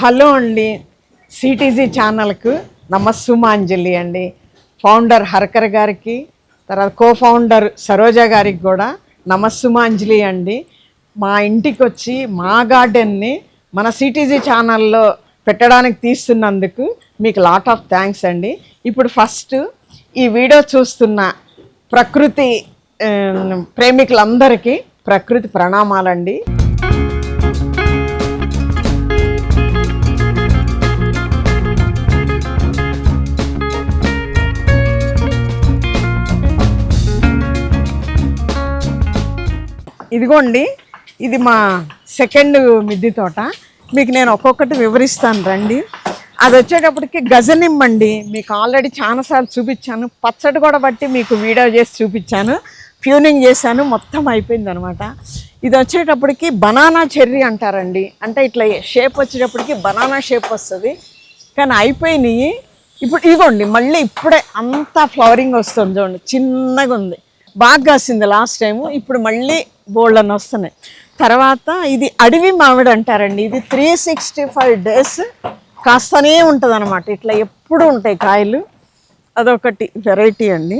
Hello అండి CTG ఛానల్కు నమస్సుమాంజలి అండి. ఫౌండర్ హరకర్ గారికి తర్వాత కో ఫౌండర్ సరోజ గారికి కూడా నమస్సుమాంజలి అండి. మా ఇంటికి వచ్చి మా గార్డెన్ని మన సిటీజీ ఛానల్లో పెట్టడానికి తీస్తున్నందుకు మీకు లాట్ ఆఫ్ థ్యాంక్స్ అండి. ఇప్పుడు ఫస్ట్ ఈ వీడియో చూస్తున్న ప్రకృతి ప్రేమికులందరికీ ప్రకృతి ప్రణామాలండి. ఇదిగోండి ఇది మా సెకండ్ మిద్దె తోట. మీకు నేను ఒక్కొక్కటి వివరిస్తాను రండి. అది వచ్చేటప్పటికి గజనిమ్మండి మీకు ఆల్రెడీ చాలాసార్లు చూపించాను. పచ్చడి కూడా బట్టి మీకు వీడియో చేసి చూపించాను. ప్యూనింగ్ చేశాను మొత్తం అయిపోయింది అనమాట ఇది వచ్చేటప్పటికి బనానా చెర్రీ అంటారండి. అంటే ఇట్లా షేప్ వచ్చేటప్పటికి బనానా షేప్ వస్తుంది. కానీ అయిపోయినాయి. ఇప్పుడు ఇదిగోండి మళ్ళీ ఇప్పుడే అంతా ఫ్లవరింగ్ వస్తుంది చూడండి. చిన్నగా ఉంది. బాగా కాసింది లాస్ట్ టైము ఇప్పుడు మళ్ళీ బోల్డ్ అని వస్తున్నాయి. తర్వాత ఇది అడవి మామిడి అంటారండి. ఇది త్రీ సిక్స్టీ ఫైవ్ డేస్ కాస్తనే ఉంటుంది అనమాట ఇట్లా ఎప్పుడు ఉంటాయి కాయలు. అదొకటి వెరైటీ అండి.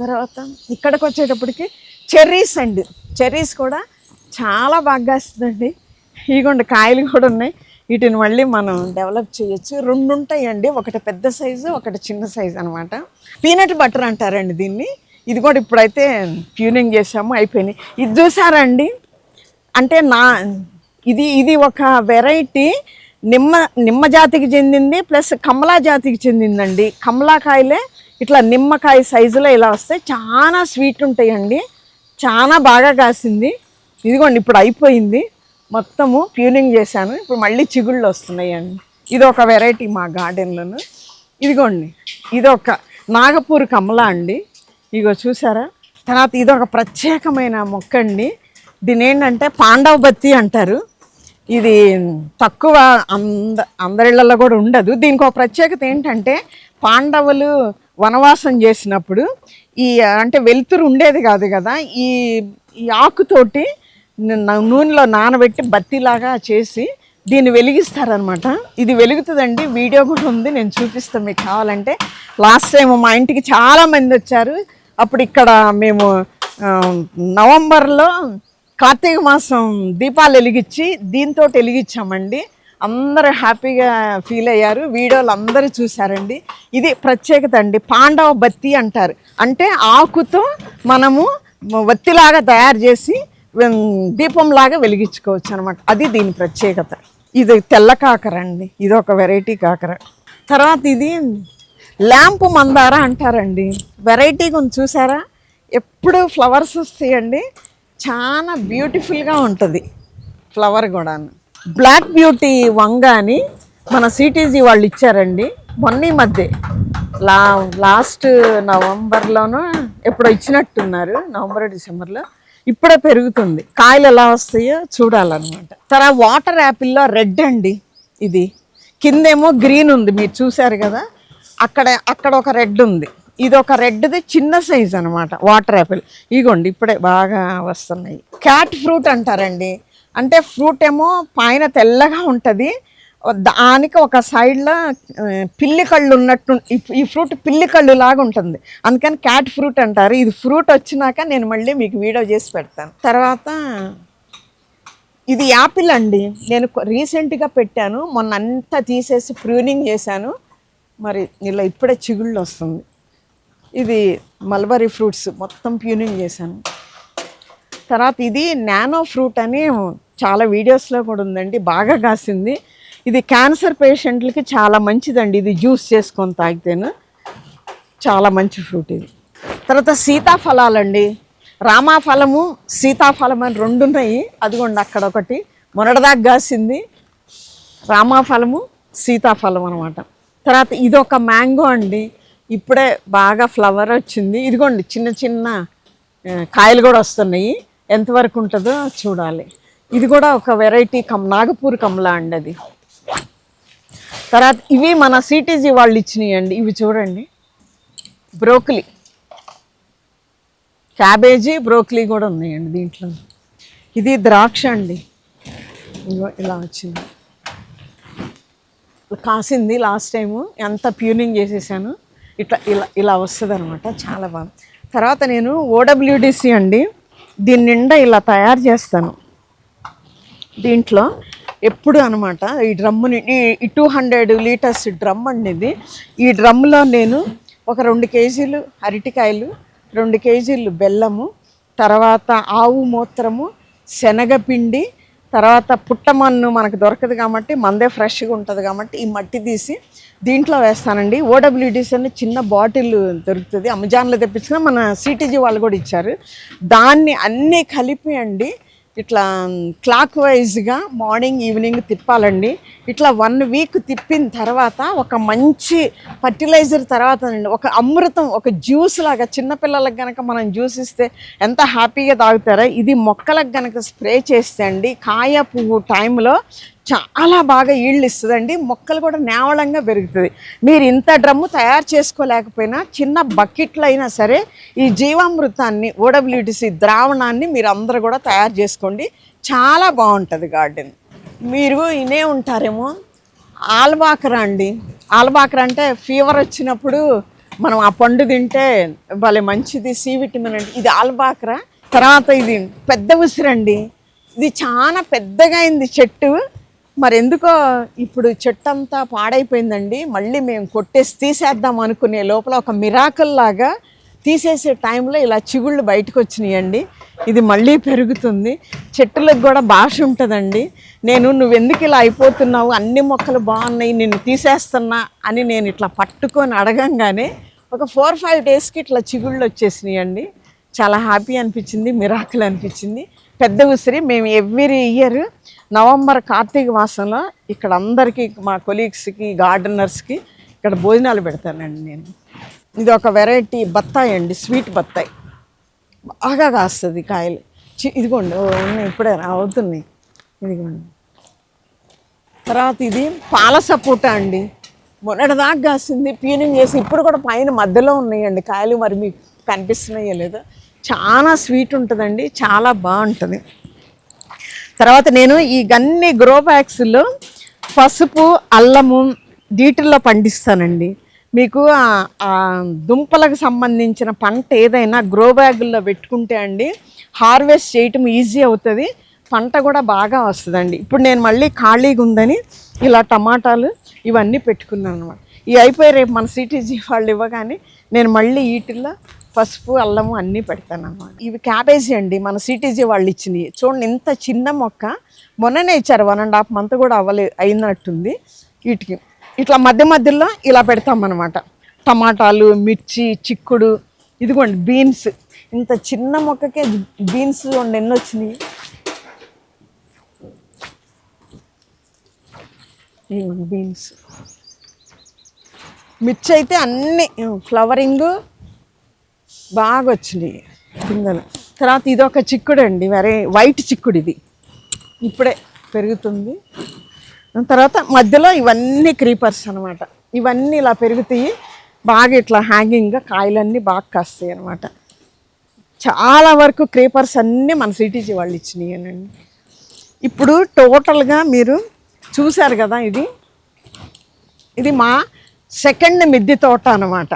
తర్వాత ఇక్కడికి వచ్చేటప్పటికి చెర్రీస్ అండి. చెర్రీస్ కూడా చాలా బాగా కాస్తుందండి. ఇగోండి కాయలు కూడా ఉన్నాయి. వీటిని మళ్ళీ మనం డెవలప్ చేయొచ్చు. రెండు ఉంటాయండి. ఒకటి పెద్ద సైజు ఒకటి చిన్న సైజు అనమాట పీనట్ బటర్ అంటారండి దీన్ని. ఇది కూడా ఇప్పుడైతే ట్యూనింగ్ చేసాము అయిపోయినాయి. ఇది చూసారండి? అంటే నా ఇది ఇది ఒక వెరైటీ నిమ్మ నిమ్మ జాతికి చెందింది ప్లస్ కమలా జాతికి చెందిందండి. కమలాకాయలే ఇట్లా నిమ్మకాయ సైజులో ఇలా వస్తాయి. చాలా స్వీట్ ఉంటాయండి. చాలా బాగా కాసింది. ఇదిగోండి ఇప్పుడు అయిపోయింది. మొత్తము ప్యూనింగ్ చేశాను. ఇప్పుడు మళ్ళీ చిగుళ్ళు వస్తున్నాయండి. ఇది ఒక వెరైటీ మా గార్డెన్లోను. ఇదిగోండి ఇది ఒక నాగపూర్ కమలా అండి. ఇగో చూసారా? తర్వాత ఇది ఒక ప్రత్యేకమైన మొక్క అండి దీని ఏంటంటే పాండవ బత్తి అంటారు. ఇది తక్కువ అంద అందరిళ్ళల్లో కూడా ఉండదు. దీనికి ఒక ప్రత్యేకత ఏంటంటే పాండవులు వనవాసం చేసినప్పుడు ఈ అంటే వెలుతురు ఉండేది కాదు కదా ఈ ఈ ఆకుతోటి నూనెలో నానబెట్టి బత్తిలాగా చేసి దీన్ని వెలిగిస్తారనమాట ఇది వెలుగుతుందండి. వీడియో కూడా ఉంది. నేను చూపిస్తాను మీకు కావాలంటే లాస్ట్ టైం మా ఇంటికి చాలామంది వచ్చారు. అప్పుడు ఇక్కడ మేము నవంబర్లో కార్తీక మాసం దీపాలు వెలిగించి దీంతో వెలిగించామండి. అందరూ హ్యాపీగా ఫీల్ అయ్యారు. వీడియోలు అందరూ చూశారండి. ఇది ప్రత్యేకత అండి. పాండవ బత్తి అంటారు. అంటే ఆకుతో మనము వత్తిలాగా తయారు చేసి దీపంలాగా వెలిగించుకోవచ్చు అనమాట అది దీని ప్రత్యేకత. ఇది తెల్ల కాకర అండి. ఇది ఒక వెరైటీ కాకర. తర్వాత ఇది ల్యాంప్ మందార అంటారండి. వెరైటీగా ఉంది చూసారా? ఎప్పుడు ఫ్లవర్స్ వస్తాయండి. చాలా బ్యూటిఫుల్గా ఉంటుంది. ఫ్లవర్ కూడా బ్లాక్ బ్యూటీ వంగ అని మన సిటీజీ వాళ్ళు ఇచ్చారండి. మొన్న ఈ మధ్య. లా లాస్ట్ నవంబర్లోనూ ఎప్పుడో ఇచ్చినట్టున్నారు. నవంబర్ డిసెంబర్లో. ఇప్పుడే పెరుగుతుంది. కాయలు ఎలా వస్తాయో చూడాలన్నమాట. తర్వాత వాటర్ యాపిల్లో రెడ్ అండి ఇది. కిందేమో గ్రీన్ ఉంది. మీరు చూసారు కదా? అక్కడ అక్కడ ఒక రెడ్ ఉంది. ఇది ఒక రెడ్ది చిన్న సైజ్ అనమాట వాటర్ యాపిల్. ఇగోండి ఇప్పుడే బాగా వస్తున్నాయి. క్యాట్ ఫ్రూట్ అంటారండి. అంటే ఫ్రూట్ ఏమో పైన తెల్లగా ఉంటుంది. దానికి ఒక సైడ్లో పిల్లి కళ్ళు ఉన్నట్టు ఈ- ఫ్రూట్ పిల్లి కళ్ళు లాగా ఉంటుంది. అందుకని క్యాట్ ఫ్రూట్ అంటారు. ఇది ఫ్రూట్ వచ్చినాక నేను మళ్ళీ మీకు వీడియో చేసి పెడతాను. తర్వాత ఇది యాపిల్ అండి. నేను రీసెంట్గా పెట్టాను. మొన్న అంతా తీసేసి ప్రూనింగ్ చేశాను. మరి ఇలా ఇప్పుడే చిగుళ్ళు వస్తుంది. ఇది మల్బరీ ఫ్రూట్స్ మొత్తం ప్యూనింగ్ చేశాను. తర్వాత ఇది నానో ఫ్రూట్ అని చాలా వీడియోస్లో కూడా ఉందండి బాగా కాసింది. ఇది క్యాన్సర్ పేషెంట్లకి చాలా మంచిదండి ఇది జ్యూస్ చేసుకొని తాగితేను. చాలా మంచి ఫ్రూట్ ఇది. తర్వాత సీతాఫలాలండి. రామాఫలము సీతాఫలం అని రెండు ఉన్నాయి. అదిగోండి అక్కడ ఒకటి. మొన్నటిదాకా కాసింది. రామాఫలము సీతాఫలం అనమాట. తర్వాత ఇదొక మ్యాంగో అండి. ఇప్పుడే బాగా ఫ్లవర్ వచ్చింది. ఇదిగోండి చిన్న చిన్న కాయలు కూడా వస్తున్నాయి. ఎంతవరకు ఉంటుందో చూడాలి. ఇది కూడా ఒక వెరైటీ కమ్ నాగపూర్ కమలా అండి అది. తర్వాత ఇవి మన సిటీజీ వాళ్ళు ఇచ్చినాయి అండి ఇవి చూడండి. బ్రోకలీ. క్యాబేజీ బ్రోకలీ కూడా ఉన్నాయండి దీంట్లో. ఇది ద్రాక్ష అండి. ఇలా వచ్చింది. కాసింది లాస్ట్ టైము. ఎంత ప్యూనింగ్ చేసేసాను. ఇట్లా ఇలా ఇలా వస్తుంది అనమాట చాలా బాగా. తర్వాత నేను ఓడబ్ల్యూడిసి అండి. దీని నిండా ఇలా తయారు చేస్తాను. దీంట్లో ఎప్పుడు అనమాట ఈ డ్రమ్ముని ఈ టూ హండ్రెడ్ లీటర్స్ డ్రమ్ అండి ఇది. ఈ డ్రమ్లో నేను ఒక రెండు కేజీలు అరటికాయలు రెండు కేజీలు బెల్లము తర్వాత ఆవు మూత్రము శనగపిండి తర్వాత పుట్టమన్ను మనకు దొరకదు కాబట్టి మందే ఫ్రెష్గా ఉంటుంది కాబట్టి ఈ మట్టి తీసి దీంట్లో వేస్తానండి. ఓడబ్ల్యూడీస్ అని చిన్న బాటిల్ దొరుకుతుంది. అమెజాన్లో తెప్పించిన మన సిటీజీ వాళ్ళు కూడా ఇచ్చారు. దాన్ని అన్నీ కలిపి అండి ఇట్లా క్లాక్ వైజ్గా మార్నింగ్ ఈవినింగ్ తిప్పాలండి. ఇట్లా వన్ వీక్ తిప్పిన తర్వాత ఒక మంచి ఫర్టిలైజర్ తర్వాత అండి ఒక అమృతం ఒక జ్యూస్ లాగా చిన్నపిల్లలకు కనుక మనం జ్యూస్ ఇస్తే ఎంత హ్యాపీగా తాగుతారో? ఇది మొక్కలకు గనక స్ప్రే చేస్తే అండి కాయ పువ్వు టైంలో చాలా బాగా ఈళ్ళు ఇస్తుందండి మొక్కలు కూడా నేవళంగా పెరుగుతుంది. మీరు ఇంత డ్రమ్ము తయారు చేసుకోలేకపోయినా చిన్న బకెట్లు అయినా సరే ఈ జీవామృతాన్ని ఓడబ్ల్యూటీసీ ద్రావణాన్ని మీరు అందరూ కూడా తయారు చేసుకోండి. చాలా బాగుంటుంది గార్డెన్. మీరు ఇనే ఉంటారేమో? ఆల్బాకర అండి. ఆల్బాకర అంటే ఫీవర్ వచ్చినప్పుడు మనం ఆ పండు తింటే భలే మంచిది సి విటమిన్ అంటే. ఇది ఆల్బాకర తర్వాత ఇది పెద్ద ఉసిరండి. ఇది చాలా పెద్దగా అయింది చెట్టు. మరి ఎందుకో ఇప్పుడు చెట్టు అంతా పాడైపోయిందండి. మళ్ళీ మేము కొట్టేసి తీసేద్దాం అనుకునే లోపల ఒక మిరాకల్ లాగా తీసేసే టైంలో ఇలా చిగుళ్ళు బయటకు వచ్చినాయండి ఇది మళ్ళీ పెరుగుతుంది. చెట్టులకు కూడా భాష ఉంటుందండి. నేను నువ్వెందుకు ఇలా అయిపోతున్నావు? అన్ని మొక్కలు బాగున్నాయి నిన్ను తీసేస్తున్నా అని నేను ఇట్లా పట్టుకొని అడగంగానే ఒక ఫోర్ ఫైవ్ డేస్కి ఇట్లా చిగుళ్ళు వచ్చేసినాయండి. చాలా హ్యాపీ అనిపించింది మిరాకులు అనిపించింది. పెద్ద ఉసిరి. మేము ఎవ్రీ ఇయర్ నవంబర్ కార్తీక మాసంలో ఇక్కడ అందరికీ మా కొలీగ్స్కి గార్డెనర్స్కి ఇక్కడ భోజనాలు పెడతానండి నేను. ఇది ఒక వెరైటీ బత్తాయి అండి స్వీట్ బత్తాయి. బాగా కాస్తుంది కాయలు. చి ఇదిగోండి ఉన్నాయి ఇప్పుడే రా- అవుతున్నాయి. ఇదిగోండి. తర్వాత ఇది పాల సపోటా అండి. మొన్నటిదాకా కాసింది పీనింగ్ చేసి ఇప్పుడు కూడా పైన మధ్యలో ఉన్నాయండి. కాయలు మరి మీకు కనిపిస్తున్నాయో లేదో. చాలా స్వీట్ ఉంటుందండి చాలా బాగుంటుంది. తర్వాత నేను ఈ గన్ని గ్రో బ్యాగ్స్లో పసుపు అల్లము వీటిల్లో పండిస్తానండి. మీకు దుంపలకు సంబంధించిన పంట ఏదైనా గ్రో బ్యాగుల్లో పెట్టుకుంటే అండి హార్వెస్ట్ చేయటం ఈజీ అవుతుంది. పంట కూడా బాగా వస్తుందండి. ఇప్పుడు నేను మళ్ళీ ఖాళీగా ఉందని ఇలా టమాటాలు ఇవన్నీ పెట్టుకున్నాను అనమాట ఇవి అయిపోయి రేపు మన సిటీజీ వాళ్ళు ఇవ్వగానే నేను మళ్ళీ వీటిల్లో పసుపు అల్లము అన్నీ పెడతాను అన్నమాట ఇవి క్యాబేజీ అండి. మన సిటీజీ వాళ్ళు ఇచ్చినవి. చూడండి ఇంత చిన్న మొక్క. మొన్ననే ఇచ్చారు. వన్ అండ్ హాఫ్ మంత్ కూడా అవ్వలే అయినట్టుంది వీటికి. ఇట్లా మధ్య మధ్యలో ఇలా పెడతామన్నమాట. టమాటాలు మిర్చి చిక్కుడు ఇదిగోండి బీన్స్. ఇంత చిన్న మొక్కకే బీన్స్ చూడండి ఎన్ని వచ్చినాయి? బీన్స్. మిర్చి అయితే అన్నీ ఫ్లవరింగ్ బాగా వచ్చినాయి పిందెలు తర్వాత ఇదొక చిక్కుడు అండి వరే వైట్ చిక్కుడు ఇది ఇప్పుడే పెరుగుతుంది. తర్వాత మధ్యలో ఇవన్నీ క్రీపర్స్ అనమాట ఇవన్నీ ఇలా పెరుగుతాయి బాగా ఇట్లా హ్యాంగింగ్గా కాయలన్నీ బాగా కాస్తాయి అనమాట చాలా వరకు క్రీపర్స్ అన్నీ మన సిటీజీ వాళ్ళు ఇచ్చినాయనండి. ఇప్పుడు టోటల్గా మీరు చూశారు కదా ఇది? ఇది మా సెకండ్ మిద్దె తోట అనమాట